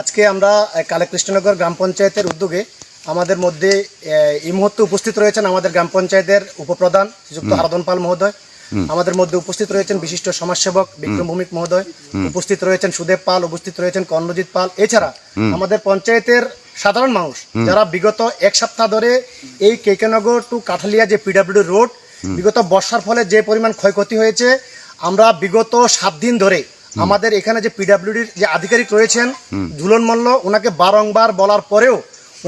আজকে আমরা কালীকৃষ্ণনগর গ্রাম পঞ্চায়েতের উদ্যোগে আমাদের মধ্যে এই মুহূর্তে উপস্থিত রয়েছেন আমাদের গ্রাম পঞ্চায়েতের উপপ্রধান শ্রীযুক্ত আরাধন পাল মহোদয়। আমাদের মধ্যে উপস্থিত রয়েছেন বিশিষ্ট সমাজসেবক বিক্রম ভৌমিক মহোদয়। উপস্থিত রয়েছেন সুদেব পাল উপস্থিত রয়েছেন কর্ণজিৎ পাল। এছাড়া আমাদের পঞ্চায়েতের সাধারণ মানুষ যারা বিগত এক সপ্তাহ ধরে এই কেকেনগর টু কাঠালিয়া যে পিডাব্লিউ রোড বিগত বর্ষার ফলে যে পরিমাণ ক্ষয়ক্ষতি হয়েছে আমরা বিগত সাত দিন ধরে আমাদের এখানে যে পিডাব্লিউডির যে আধিকারিক রয়েছেন ঝুলন মল্ল ওনাকে বারংবার বলার পরেও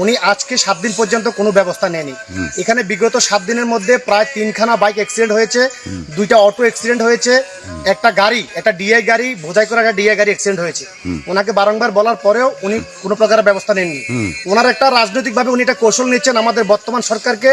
উনি আজকে সাত দিন পর্যন্ত কোনো ব্যবস্থা নেয়নি। এখানে বিগত সাত দিনের মধ্যে প্রায় তিনখানা বাইক অ্যাক্সিডেন্ট হয়েছে দুইটা অটো অ্যাক্সিডেন্ট হয়েছে একটা গাড়ি একটা ডিআই গাড়ি বোঝাই করে একটা ডিআই গাড়ি অ্যাক্সিডেন্ট হয়েছে। ওনাকে বারংবার বলার পরেও উনি কোনো প্রকার ব্যবস্থা নেননি। ওনার একটা রাজনৈতিকভাবে উনি একটা কৌশল নিচ্ছেন আমাদের বর্তমান সরকারকে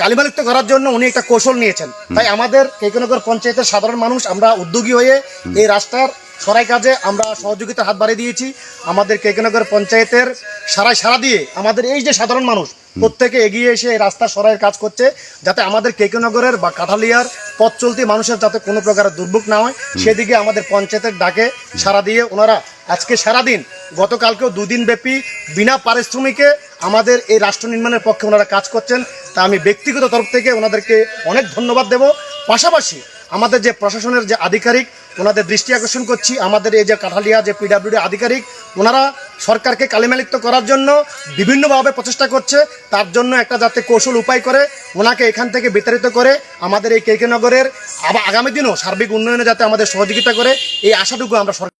কালিমালিপ্ত করার জন্য উনি একটা কৌশল নিয়েছেন। তাই আমাদের কেকনগর পঞ্চায়েতের সাধারণ মানুষ আমরা উদ্যোগী হয়ে এই রাস্তার সরাই কাজে আমরা সহযোগিতা হাত বাড়িয়ে দিয়েছি। আমাদের কেকনগর পঞ্চায়েতের সারাই সারা দিয়ে আমাদের এই যে সাধারণ মানুষ প্রত্যেকে এগিয়ে এসে এই রাস্তা সরাইয়ের কাজ করছে যাতে আমাদের কেকনগরের বা কাঠালিয়ার পথ চলতি মানুষের যাতে কোনো প্রকার দুর্ভোগ না হয় সেদিকে আমাদের পঞ্চায়েতের ডাকে সারা দিয়ে ওনারা আজকে সারাদিন, গতকালকেও দুদিন ব্যাপী বিনা পারিশ্রমিকে আমাদের এই রাষ্ট্র নির্মাণের পক্ষে ওনারা কাজ করছেন। তা আমি ব্যক্তিগত তরফ থেকে ওনাদেরকে অনেক ধন্যবাদ দেব। পাশাপাশি আমাদের যে প্রশাসনের যে আধিকারিক, ওনাদের দৃষ্টি আকর্ষণ করছি। আমাদের এই যে কাঠালিয়া যে পিডাব্লিউডি আধিকারিক, ওনারা সরকারকে কালিমালিপ্ত করার জন্য বিভিন্নভাবে প্রচেষ্টা করছে। তার জন্য একটা যাতে কৌশল উপায় করে ওনাকে এখান থেকে বিতাড়িত করে আমাদের এই কেকেনগরের আবার আগামী দিনও সার্বিক উন্নয়নে যাতে আমাদের সহযোগিতা করে, এই আশাটুকু আমরা সরকার